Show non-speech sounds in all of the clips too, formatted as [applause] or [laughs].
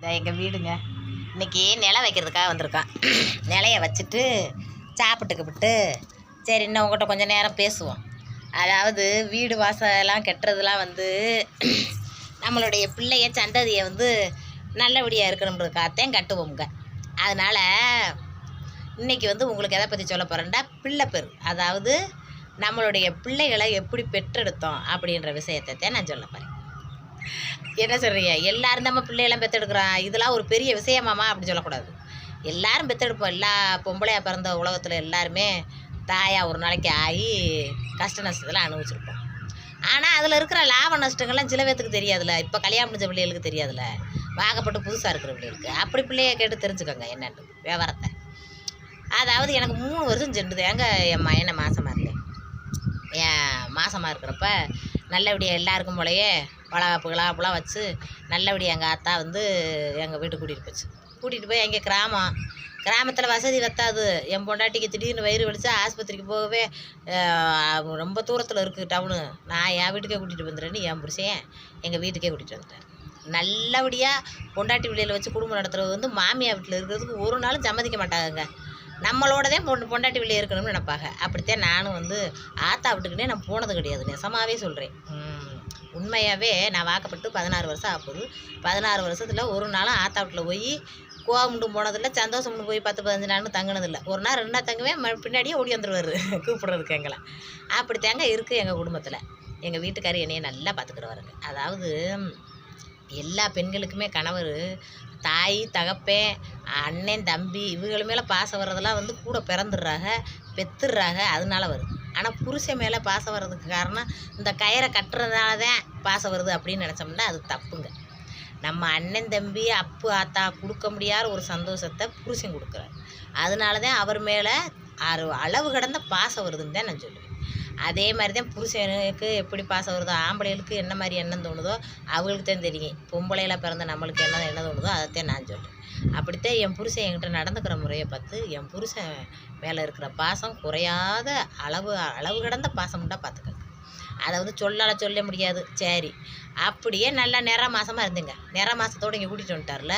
இதான் எங்கள் வீடுங்க. இன்றைக்கி நிலம் வைக்கிறதுக்காக வந்திருக்கான். நிலைய வச்சுட்டு சாப்பிட்டுக்கு விட்டு சரி இன்னும் உங்கள்கிட்ட கொஞ்சம் நேரம் பேசுவோம். அதாவது வீடு வாசலாம் கெட்டுறதுலாம் வந்து நம்மளுடைய பிள்ளைய சந்ததியை வந்து நல்லபடியாக இருக்கணுன்றதுக்காகத்தான் கட்டுவோங்க அதனால் இன்னைக்கு வந்து உங்களுக்கு எதை பற்றி சொல்ல போகிறேன்டா பிள்ளைப்பெரு அதாவது நம்மளுடைய பிள்ளைகளை எப்படி பெற்றெடுத்தோம் அப்படின்ற விஷயத்தை தான் நான் சொல்ல போகிறேன் என்ன சொல்கிறீங்க எல்லாரும் நம்ம பிள்ளையெல்லாம் பெற்றெடுக்கிறோம் இதெல்லாம் ஒரு பெரிய விஷயமாமா அப்படின்னு சொல்லக்கூடாது. எல்லாரும் பெற்றெடுப்போம் எல்லா பொம்பளையாக பிறந்த உலகத்தில் எல்லாருமே தாயாக ஒரு நாளைக்கு ஆகி கஷ்ட நஷ்டத்தெல்லாம் அனுபவிச்சிருப்போம். ஆனால் அதில் இருக்கிற லாப நஷ்டங்கள்லாம் சில பேத்துக்கு தெரியாதுல்ல. இப்போ கல்யாணம் முடிஞ்ச பிள்ளைகளுக்கு தெரியாதுல்ல. வாகப்பட்டு புதுசாக இருக்கிற பிள்ளைகளுக்கு. அப்படி பிள்ளைய கேட்டு தெரிஞ்சுக்கோங்க என்னென்னு. விவரத்தை. அதாவது எனக்கு மூணு வருஷம் சென்றுது. எங்க என் மயனை மாதமாக இருந்தேன் என் மாசமாக இருக்கிறப்ப நல்லபடியாக எல்லாருக்கும் போலயே வளகாப்பு கிளாப்புலாம் வச்சு நல்லபடியாக எங்கள் அத்தா வந்து எங்கள் வீட்டுக்கு கூட்டிகிட்டு போச்சு. கூட்டிகிட்டு போய் எங்கள் கிராமம். கிராமத்தில் வசதி வத்தாது. என் பொண்டாட்டிக்கு திடீர்னு வயிறு வலிச்சா ஆஸ்பத்திரிக்கு போகவே ரொம்ப தூரத்தில் இருக்குது டவுனு. நான் என் வீட்டுக்கே கூட்டிகிட்டு வந்துடுறேன்னு என் புருஷன் எங்கள் வீட்டுக்கே கூட்டிகிட்டு வந்துட்டேன் நல்லபடியாக பொண்டாட்டி பிள்ளையில வச்சு குடும்பம் நடத்துறது வந்து மாமியார் வீட்டில் இருக்கிறதுக்கு ஒரு நாளும் சம்மதிக்க மாட்டாங்க நம்மளோடதே பொண்ணு பொண்டாட்டி வெளியே இருக்கணும்னு நினைப்பாங்க. அப்படித்தான் நானும் வந்து ஆத்தா விட்டுக்கிட்டே நான் போனது கிடையாது. நெசமாகவே சொல்கிறேன் உண்மையாகவே நான் வாக்கப்பட்டு பதினாறு வருஷம் ஆகுது பதினாறு வருஷத்தில் ஒரு நாளும் ஆத்தா வீட்டில் போய் கோவம்ண்டு போனதில்லை சந்தோஷம்னு போய் பத்து பதினஞ்சு நாள்னு தங்கினதில்லை. ஒரு நாள் ரெண்டு நாள் தங்குவேன். பின்னாடியே ஓடி வந்துடுவார் [laughs] கூப்பிட்றதுக்கு எங்களை. அப்படி தேங்க இருக்குது எங்கள் குடும்பத்தில். எங்கள் வீட்டுக்காரர் என்னையை நல்லா பார்த்துக்கிறவருங்க அதாவது எல்லா பெண்களுக்குமே கணவர் தாய் தகப்பேன் அண்ணன் தம்பி இவங்கள மேலே பாசம் வர்றதெல்லாம் வந்து கூட பிறந்துடுறாங்க பெத்துடுறாங்க அதனால வருது. ஆனால் புருஷன் மேலே பாசம் வர்றதுக்கு காரணம் இந்த கயிறை கட்டுறதுனால தான் பாசம் வருது அப்படின்னு நினச்சோம்னா அது தப்புங்க. நம்ம அண்ணன் தம்பி அப்பு ஆத்தா கொடுக்க முடியாத ஒரு சந்தோஷத்தை புருஷன் கொடுக்குறாரு. அதனால தான் அவர் மேலே அரு அளவு கடந்த பாசம் வருதுன்னு தான் நான் சொல்லுவேன். அதே மாதிரி தான் புருஷனுக்கு எப்படி பாசம் வருதோ ஆம்பளைகளுக்கு என்ன மாதிரி எண்ணம் தோணுதோ அவங்களுக்கு தான் தெரியும். பொம்பளையில் பிறந்த நம்மளுக்கு என்ன என்ன தோணுதோ அதைத்தான் நான் சொல்கிறேன் அப்படித்தான் என் புருஷன் என்கிட்ட நடந்துக்கிற முறையை பார்த்து என் புருஷன் மேலே இருக்கிற பாசம் குறையாத அளவு அளவு கடந்த பாசம்டா பார்த்துக்கங்க. அதை வந்து சொல்லால சொல்ல முடியாது. சரி. அப்படியே நல்லா நிற மாதமாக இருந்துங்க. நிற மாதத்தோடு இங்கே கூட்டிகிட்டு வந்துட்டார்ல.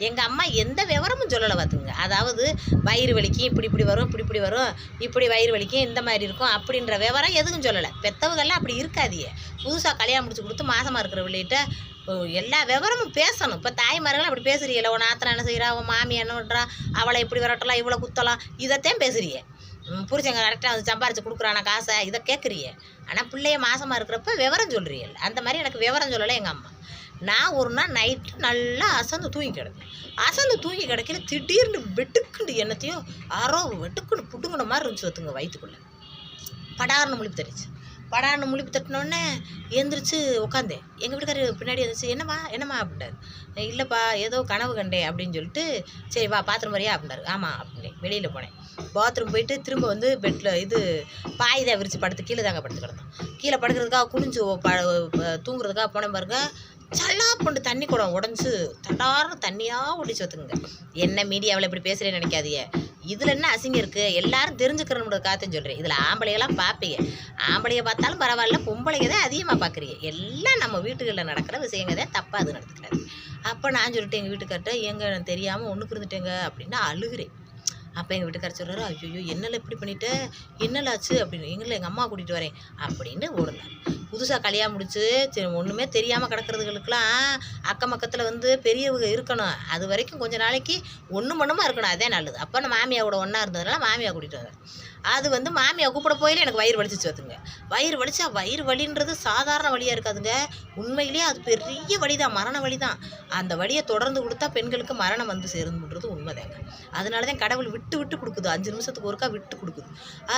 எங்கள் அம்மா எந்த விவரமும் சொல்லலை பார்த்துங்க அதாவது வயிறு வலிக்கும் இப்படி இப்படி வரும் இப்படி இப்படி வரும் இப்படி வயிறு வலிக்கும் இந்த மாதிரி இருக்கும் அப்படின்ற விவரம் எதுவும் சொல்லலை. பெற்றவங்கெல்லாம் அப்படி இருக்காதியே புதுசாக கல்யாணம் முடிச்சு கொடுத்து மாதமாக இருக்கிற பிள்ளைகிட்ட ஓ, எல்லா விவரமும் பேசணும். இப்போ தாய்மார்கள் அப்படி பேசுறீங்கள உன் ஆத்திரம் என்ன செய்கிறா உன் மாமி என்ன பண்ணுறா அவளை இப்படி விரட்டலாம் இவ்வளோ குத்தலாம் இதைத்தான் பேசுறியே ம், கரெக்டாக வந்து சம்பாரிச்சு கொடுக்குறான காசை இதை கேட்குறியே ஆனால் பிள்ளைய மாசமாக இருக்கிறப்ப விவரம் சொல்கிறீல்ல அந்த மாதிரி எனக்கு விவரம் சொல்லலை எங்கள் அம்மா. நான் ஒரு நாள் நைட்டு நல்லா அசந்து தூங்கி கிடந்தேன். அசந்து தூங்கி கிடக்கையில திடீர்னு வெட்டுக்குண்டு என்னத்தையும் ஆரோ வெட்டுக்குன்னு புட்டுங்கிற மாதிரி இருந்துச்சு வத்துங்க வயிற்றுக்குள்ளே படார்னு முழிப்பு தெரிச்சு படார்னு முழிப்பு தட்டினோடனே எந்திரிச்சு உட்காந்தேன் எங்கள் வீட்டுக்காரர் பின்னாடி இருந்துச்சு என்னம்மா என்னம்மா? அப்படின்னாரு இல்லைப்பா ஏதோ கனவு கண்டேன் அப்படின்னு சொல்லிட்டு சரி வா பாத்ரூம் வரியா அப்படின்னாரு. ஆமாம் அப்படின்னு வெளியில் போனேன். பாத்ரூம் போயிட்டு திரும்ப வந்து பெட்டில் இது பாய் தான் விரித்து படுத்து கீழே தாங்க படுத்து கிடந்தோம் கீழே படுக்கிறதுக்காக குனிஞ்சு ப தூங்குறதுக்காக போனேன் பாருங்க. சல்லா கொண்டு தண்ணி குடம் உடஞ்சி தடார்னு தண்ணியாக ஒடிச்சு வத்துங்க என்ன மீடியாவில் இப்படி பேசுகிறேன்னு நினைக்காதீங்க. இதில் என்ன அசிங்கம் இருக்குது எல்லாரும் தெரிஞ்சுக்கிறோம்ன்றதுக்காகத்தான் சொல்கிறேன் இதில் ஆம்பளையெல்லாம் பார்ப்பீங்க ஆம்பளையை பார்த்தாலும் பரவாயில்ல பொம்பளைங்க தான் அதிகமாக பார்க்குறீங்க எல்லாம் நம்ம வீட்டுகளில் நடக்கிற விஷயங்க தான் தப்பாக அது நடத்துக்கிறாரு அப்போ நான் சொல்லிட்டேன் எங்கள் வீட்டுக்கார்ட்ட எங்க எனக்கு தெரியாமல் ஒன்றுக்கு இருந்துட்டேங்க அப்படின்னா அழுகிறேன். அப்போ எங்கள் வீட்டுக்காரர் சொல்கிறாரு ஐயோ என்னல இப்படி பண்ணிட்ட? என்னல ஆச்சு அப்படின்னு. எங்களை எங்கள் அம்மா கூட்டிகிட்டு வரேன் அப்படின்னு ஓடலாம் புதுசாக கல்யாணம் முடிச்சு சரி ஒன்றுமே தெரியாமல் கிடக்கிறதுகளுக்கெல்லாம் அக்கம் பக்கத்தில் வந்து பெரியவங்க இருக்கணும். அது வரைக்கும் கொஞ்ச நாளைக்கு ஒன்று மண்ணுமா இருக்கணும். அதே நல்லது. அப்போ நான் மாமியாவோட ஒன்றா இருந்ததுனால மாமியா கூட்டிகிட்டு வரேன் அது வந்து மாமியை கூப்பிட போயில எனக்கு வயிறு வலிச்சிச்சு வந்துங்க வயிறு வலிச்சா வயிறு வலின்றது சாதாரண வழியாக இருக்காதுங்க. உண்மையிலேயே அது பெரிய வழி தான் மரண வலி தான் அந்த வழியை தொடர்ந்து கொடுத்தா பெண்களுக்கு மரணம் வந்து சேருதுன்றது உண்மைதாங்க. அதனால தான் கடவுள் விட்டு விட்டு கொடுக்குது. அஞ்சு நிமிஷத்துக்கு ஒருக்கா விட்டு கொடுக்குது.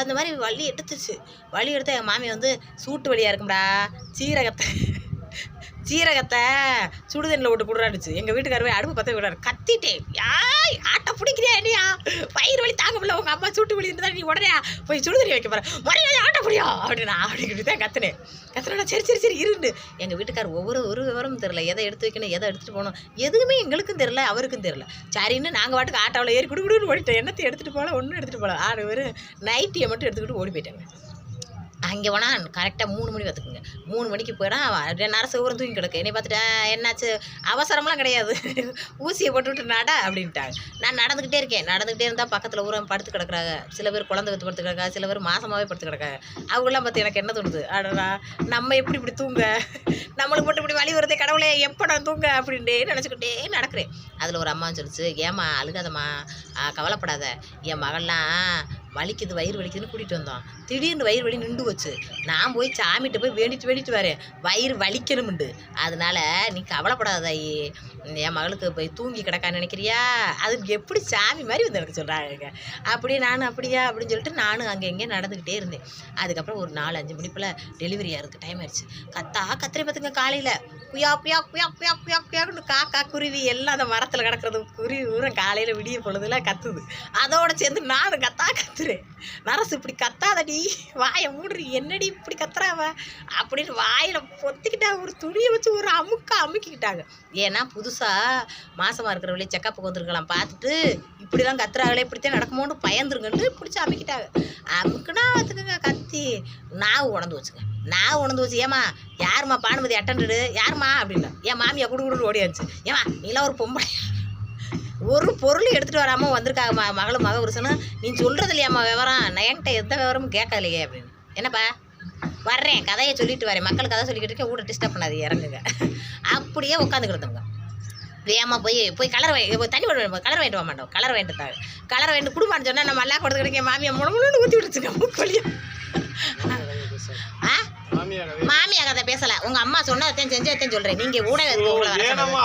அந்த மாதிரி வலி எடுத்துச்சு வலி எடுத்தா என் மாமி வந்து சூட்டு வலியாக இருக்கும்டா சீரகத்தை சீரகத்தை சுடுதண்ணில் விட்டு குடுறாடுச்சு எங்கள் வீட்டுக்காரவே அடுப்பு பற்ற விடுறாரு. கத்திட்டேன். யாய் பயிர் வலி தாங்க முடியல. உங்கள் அம்மா சூட்டு வலி இருந்தா நீ உடனே போய் சுடுதண்ணி வைக்க போகிற உடனே ஆட்ட முடியும் நான் அப்படின்னு தான் கத்துனேன் கத்துனா சரி சரி சரி இருந்து எங்கள் வீட்டுக்காரர் ஒவ்வொரு ஒரு விவரமும் தெரில எதை எடுத்து வைக்கணும் எதை எடுத்துகிட்டு போகணும் எதுவுமே எங்களுக்கும் தெரில அவருக்கும் தெரில சரின்னு நாங்கள் பாட்டுக்கு ஆட்டோவில் ஏறி குடுக்குடுன்னு ஓடிட்டோம். என்னத்தை எடுத்துகிட்டு போகல ஒன்றும் எடுத்துகிட்டு போகல. ஆறு பேர் நைட்டியை மட்டும் எடுத்துக்கிட்டு ஓடி போயிட்டாங்க. அங்கே போனால் கரெக்டாக மூணு மணி பார்த்துக்குங்க. மூணு மணிக்கு போயிடா நேரம் ஊரம் தூங்கி கிடக்கு. என்னை பார்த்துட்டா என்னாச்சு? அவசரம்லாம் கிடையாது. [laughs] ஊசியை போட்டுவிட்டு நட அப்படின்ட்டாங்க. நான் நடந்துக்கிட்டே இருக்கேன். நடந்துக்கிட்டே இருந்தால் பக்கத்தில் ஊரம் படுத்து கிடக்குறாங்க. சில பேர் குழந்தை வைத்து படுத்து கிடக்காங்க சில பேர் மாசமாகவே படுத்து கிடக்காங்க அவங்களாம் பார்த்து எனக்கு என்ன தோணுது? அடடா நம்ம எப்படி இப்படி தூங்க? நம்மளுக்கு மட்டும் இப்படி வழி வருதே கடவுளே எப்போ நான் தூங்க? அப்படின்ட்டு நினச்சிக்கிட்டே நடக்கிறேன். அதில் ஒரு அம்மா சொல்லிச்சு ஏம்மா அழுகாதம்மா. கவலைப்படாத. என் மகள்லாம் வலிக்குது வயிறு வலிக்குதுன்னு கூட்டிகிட்டு வந்தோம். திடீர்னு வயிறு வலி நின்று வச்சு நான் போய் சாமிகிட்ட போய் வேண்டிட்டு வேண்டிட்டு வரேன் வயிறு வலிக்கணும்ண்டு. அதனால நீ கவலைப்படாதாயி என் மகளுக்கு போய் தூங்கி கிடக்கான்னு நினைக்கிறியா? அது எப்படி சாமி மாதிரி வந்து எனக்கு சொல்கிறாங்க அப்படியே நானும் அப்படியா? அப்படின்னு சொல்லிட்டு நானும் அங்கே எங்கேயே நடந்துக்கிட்டே இருந்தேன். அதுக்கப்புறம் ஒரு நாலு அஞ்சு மணிக்குள்ளே டெலிவரி ஆகிறதுக்கு டைம் ஆயிடுச்சு. கத்தா கத்திரி பார்த்துங்க காலையில். புயா புயா புயா புயா புயா புயாக்குன்னு காக்கா குருவி எல்லாம் அந்த மரத்தில் கிடக்கிறது. குருவி ஊரம் காலையில் விடிய பொழுதுல கத்துது. அதோட சேர்ந்து நானும் கத்தா கத்துறேன். நரசு இப்படி கத்தாதடி வாயை மூடுறி என்னடி இப்படி கத்துறாவ அப்படின்னு வாயில் பொத்திக்கிட்டா ஒரு துணியை வச்சு ஒரு அமுக்க அமுக்கிக்கிட்டாங்க. ஏன்னா புதுசாக மாசமாக இருக்கிறவங்களே செக்கப்புக்கு வந்திருக்கலாம் பார்த்துட்டு இப்படிலாம் கத்துறாங்களே இப்படித்தான் நடக்குமோன்னு பயந்துருங்கன்னு பிடிச்சி அமுக்கிட்டாங்க. அமுக்குனா பார்த்துக்கங்க கத்தி. நான் உணர்ந்து வச்சுங்க. நான் உணர்ந்து வச்சு ஏமா யாரும்மா பானுமதி அட்டன்டு யாரும்மா? அப்படின்னா என் மாமியை குடு குடுன்னு ஓடியாச்சு ஏமா நீலாம் ஒரு பொம்பளை ஒரு பொருள் எடுத்துகிட்டு வராமல் வந்திருக்காங்க ம மகளும் மக புருஷனும் நீ சொல்கிறது இல்லையாம்மா விவரம்? நான் என்கிட்ட எந்த விவரமும் கேட்கலையே அப்படின்னு. என்னப்பா? வர்றேன். கதையை சொல்லிட்டு வரேன். மக்கள் கதை சொல்லிக்கிட்டு இருக்கேன். கூட டிஸ்டர்ப் பண்ணாது இறங்குங்க. அப்படியே உட்காந்துக்கிடுதுங்க வேகமாக போய் போய் கலர் வாங்கி போய் தண்ணி போட்டு கலர் வாங்கிட்டு வர மாட்டோம். கலர் வாங்கிட்டு தாங்க கலர் வாங்கிட்டு குடும்பம்னு சொன்னால் நம்ம எல்லாம் கொடுத்து கிடைக்க மாமியை முழு முழுன்னு ஊற்றி விடுச்சுங்க மூக்கொழியும் ஆ? மாமியா கதை பேசல. உங்க அம்மா சொன்னதையும் செஞ்சதையும் சொல்றேன். நீங்க ஊடகத்துக்கு உங்களை சொன்னது.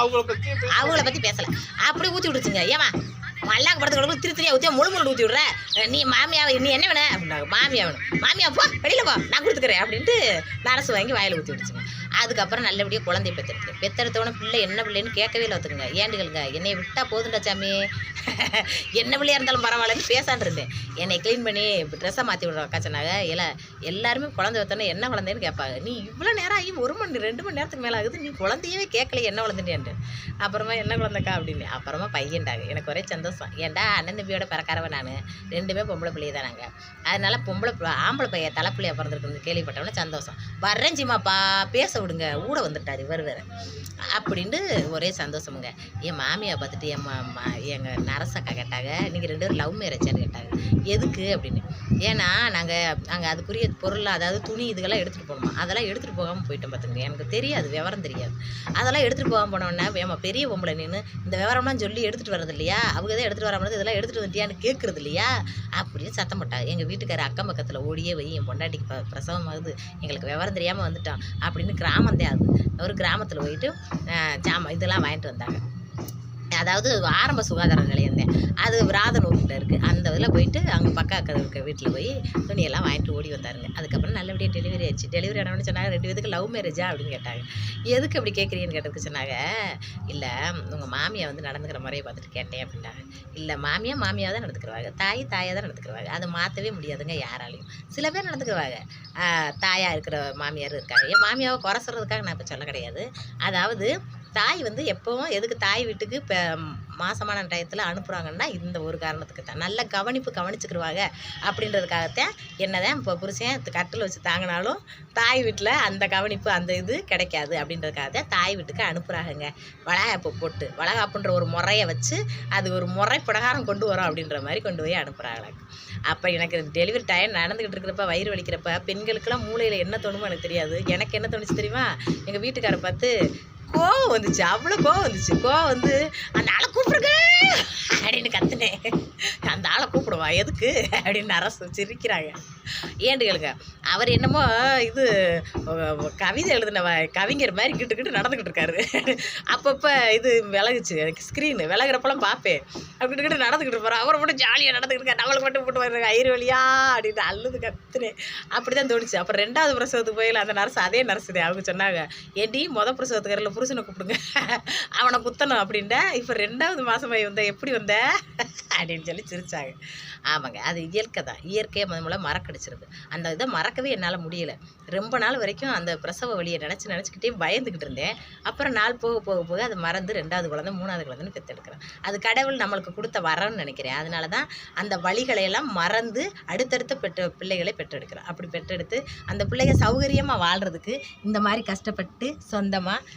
அவங்கள பத்தி பேசல. அப்படி ஊத்தி விடுச்சுங்க ஏமா மல்லாக்கு படத்துக்கு திரு திரியா ஊற்றி முழு முழு ஊற்றி விட்ற? நீ மாமியா நீ என்ன வேணும் அப்படின்னாங்க. மாமியா வேணும். மாமியா போ வெளியில போ. நான் கொடுத்துக்கிறேன் அப்படின்ட்டு நரசு வாங்கி வாயில ஊற்றி விடுச்சுங்க அதுக்கப்புறம் நல்லபடியாக குழந்தைய பெற்றெடுத்து பெற்றெடுத்தவொடனே பிள்ளை என்ன பிள்ளைன்னு கேட்கவே இல்லை ஒத்துக்குங்க. ஏண்டுகளுங்க என்னை விட்டால் போதுண்டா சாமி. [laughs] என்ன பிள்ளையாக இருந்தாலும் பரவாயில்லன்னு பேசான்னு இருந்தேன். என்னை க்ளீன் பண்ணி ட்ரெஸ்ஸை மாற்றி விடுறோம் அக்கா சொன்னாங்க. இல்லை எல்லாருமே குழந்தை வைத்தோன்னே என்ன குழந்தைன்னு கேட்பாங்க. நீ இவ்வளோ நேரம் ஆகி ஒரு மணி ரெண்டு மணி நேரத்துக்கு மேலே ஆகுது நீ குழந்தையவே கேட்கல என்ன குழந்தைன்ட்டு. அப்புறமா என்ன குழந்தைக்கா அப்படின்னு. அப்புறமா பையன்டாங்க. எனக்கு ஒரே சந்தோஷம். ஏன்டா அண்ணன் தம்பியோட பிறக்காரவன் நான். ரெண்டுமே பொம்பளை பிள்ளைய தான் நாங்கள் பொம்பளை ஆம்பளை பையன் தலைப்பிள்ளையை பிறந்திருக்குன்னு கேள்விப்பட்டவொடனே சந்தோஷம். வர்றேன் ஜிமாப்பா பேச விடுங்க. ஊட வந்துட்டார் இவர் வேறு. அப்படின்ட்டு ஒரே சந்தோஷமுங்க. என் மாமியை பார்த்துட்டு என் மா எங்கள் நரசக்கா கேட்டாங்க நீங்கள் ரெண்டு பேரும் லவ் மேரேஜான்னு கேட்டாங்க. எதுக்கு? அப்படின்னு. ஏன்னா நாங்கள் அங்கே அதுக்குரிய பொருள் அதாவது துணி இதுக்கெல்லாம் எடுத்துகிட்டு போகணுமா? அதெல்லாம் எடுத்துகிட்டு போகாமல் போயிட்டோம் பார்த்துங்க எனக்கு தெரியாது விவரம் தெரியாது. அதெல்லாம் எடுத்துகிட்டு போகாமல் போனோன்னே ஏமா பெரிய பொம்பளை நின்று இந்த விவரம்லாம் சொல்லி எடுத்துகிட்டு வர்றது இல்லையா அவங்க தான் எடுத்துகிட்டு வராமல் இதெல்லாம் எடுத்துகிட்டு வந்துட்டியான்னு கேட்குறது இல்லையா அப்படின்னு சத்தம் போட்டாங்க. எங்கள் வீட்டுக்கார அக்கம் பக்கத்தில் ஓடியே போய் என் பொண்டாட்டிக்கு பிரசவம் பிரசவமாகுது எங்களுக்கு விவரம் தெரியாமல் வந்துட்டோம் அப்படின்னு கிராம கிராமந்தே அது ஒரு கிராமத்தில் போயிட்டு ஜாமான் இதெல்லாம் வாங்கிட்டு வந்தாங்க. அதாவது ஆரம்ப சுகாதார நிலையம் தான் அது விராதனூரில் இருக்குது அந்த இதில் போயிட்டு அங்கே பக்கம் இருக்க வீட்டில் போய் துணியெல்லாம் வாங்கிட்டு ஓடி வந்தாருங்க. அதுக்கப்புறம் நல்லபடியாக டெலிவரி ஆச்சு டெலிவரி ஆனவனு சொன்னாங்க ரெண்டு பேருக்கு லவ் மேரேஜா அப்படின்னு கேட்டாங்க. எதுக்கு அப்படி கேட்குறீங்கன்னு கேட்டதுக்கு சொன்னாங்க இல்லை உங்கள் மாமியை வந்து நடந்துக்கிற முறையை பார்த்துட்டு கேட்டேன் அப்படின்னாங்க. இல்லை மாமியா மாமியாக தான் நடந்துக்கிறவாங்க தாய் தாயாக தான் நடந்துக்கிறவாங்க அதை மாற்றவே முடியாதுங்க யாராலையும். சில பேர் நடந்துக்கிறவாங்க தாயாக இருக்கிற மாமியார் இருக்காங்க. என் மாமியாவை குறை சொல்கிறதுக்காக நான் இப்போ சொல்ல கிடையாது. அதாவது தாய் வந்து எப்போவும் எதுக்கு தாய் வீட்டுக்கு இப்போ மாசமான டயத்தில் அனுப்புகிறாங்கன்னா இந்த ஒரு காரணத்துக்கு தான். நல்ல கவனிப்பு கவனிச்சுக்கிடுவாங்க அப்படின்றதுக்காகத்தான் என்னதான் இப்போ புருஷன் கட்டில் வச்சு தாங்கினாலும் தாய் வீட்டில் அந்த கவனிப்பு அந்த இது கிடைக்காது அப்படின்றதுக்காக தான் தாய் வீட்டுக்கு அனுப்புகிறாங்கங்க வளகாப்பு போட்டு வளகாப்புன்ற ஒரு முறையை வச்சு அது ஒரு முறை பிரகாரம் கொண்டு வரோம் அப்படின்ற மாதிரி கொண்டு போய் அனுப்புகிறாங்க அப்போ எனக்கு டெலிவரி டைம் நடந்துக்கிட்டு இருக்கிறப்ப வயிறு வலிக்கிறப்ப பெண்களுக்கெல்லாம் மூளையில் என்ன தோணுமோ எனக்கு தெரியாது. எனக்கு என்ன தோணுச்சு தெரியுமா? எங்கள் வீட்டுக்காரை பார்த்து கோவம் வந்துச்சு. அவ்வளோ கோவம் வந்துச்சு. கோவம் வந்து அந்த ஆளை கூப்பிடுங்க! அப்படின்னு கத்துனேன். அந்த ஆளை கூப்பிடுவா. எதுக்கு? அப்படின்னு அரசு சிரிக்கிறாங்க. ஏன்னு கேளுங்க. அவர் என்னமோ இது கவிதை எழுதின கவிஞர் மாதிரி கிட்டு கிட்டு நடந்துக்கிட்டு இருக்காரு. அப்பப்போ இது விலகுச்சு. எனக்கு ஸ்க்ரீனு விலகிறப்பெல்லாம் பார்ப்பேன். அப்படி கிட்ட நடந்துக்கிட்டு போகிறோம் அவரை மட்டும் ஜாலியாக நடந்துக்கிட்டு இருக்கா நம்மளுக்கு மட்டும் போட்டு வருங்க ஐயர் வழியா அப்படின்னு அழுது கத்துனேன். அப்படி தான் தோணுச்சு. அப்புறம் ரெண்டாவது பிரசவத்துக்கு போயில அந்த நர்ஸ் அதே நர்ஸ் அவங்க சொன்னாங்க ஏடி மொதல் பிரசவத்துக்காரில் புருஷனை கூப்பிடுங்க. அவனை குத்தணும் அப்படின்ட்டா இப்போ ரெண்டாவது மாதமாய் வந்த எப்படி வந்த? அப்படின்னு சொல்லி சிரிச்சாங்க. ஆமாங்க அது இயற்கை தான். இயற்கையை முதல்ல மறக்கடிச்சிருது. அந்த இதை மறக்கவே என்னால் முடியல. ரொம்ப நாள் வரைக்கும் அந்த பிரசவ வழியை நினச்சி நினச்சிக்கிட்டே பயந்துக்கிட்டு இருந்தேன். அப்புறம் நாள் போக போக போக அது மறந்து ரெண்டாவது குழந்தை மூணாவது குழந்தைன்னு பெற்றெடுக்கிறேன் அது கடவுள் நம்மளுக்கு கொடுத்த வரம்னு நினைக்கிறேன். அதனால தான் அந்த வழிகளை எல்லாம் மறந்து அடுத்தடுத்த பெற்ற பிள்ளைகளை பெற்றெடுக்கிறேன். அப்படி பெற்றெடுத்து அந்த பிள்ளைங்க சௌகரியமாக வாழ்கிறதுக்கு இந்த மாதிரி கஷ்டப்பட்டு சொந்தமாக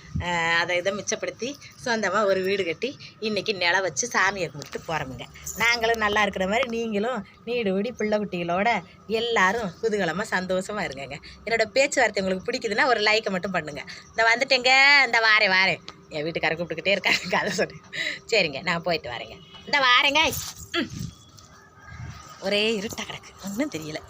அதை இதை மிச்சப்படுத்தி சொந்தமாக ஒரு வீடு கட்டி இன்றைக்கி நில வச்சு சாமியை கும்பிட்டு போகிறோமுங்க நாங்களும் நல்லா இருக்கிற மாதிரி நீங்களும் நீடு பிள்ளை குட்டிகளோட எல்லாரும் குதூகலமாக சந்தோஷமாக இருங்கங்க. என்னோட பேச்சுவார்த்தை உங்களுக்கு பிடிக்குதுன்னா ஒரு லைக்கை மட்டும் பண்ணுங்கள் இந்த வந்துட்டேங்க இந்த வாரேன் வாரேன். என் வீட்டுக்கார கூப்பிட்டுக்கிட்டே இருக்காங்க கதை சொல்லி. சரிங்க நான் போயிட்டு வரேங்க. இந்த வாரேங்க. ஒரே இருட்டாக கிடக்கு. ஒன்றும் தெரியல.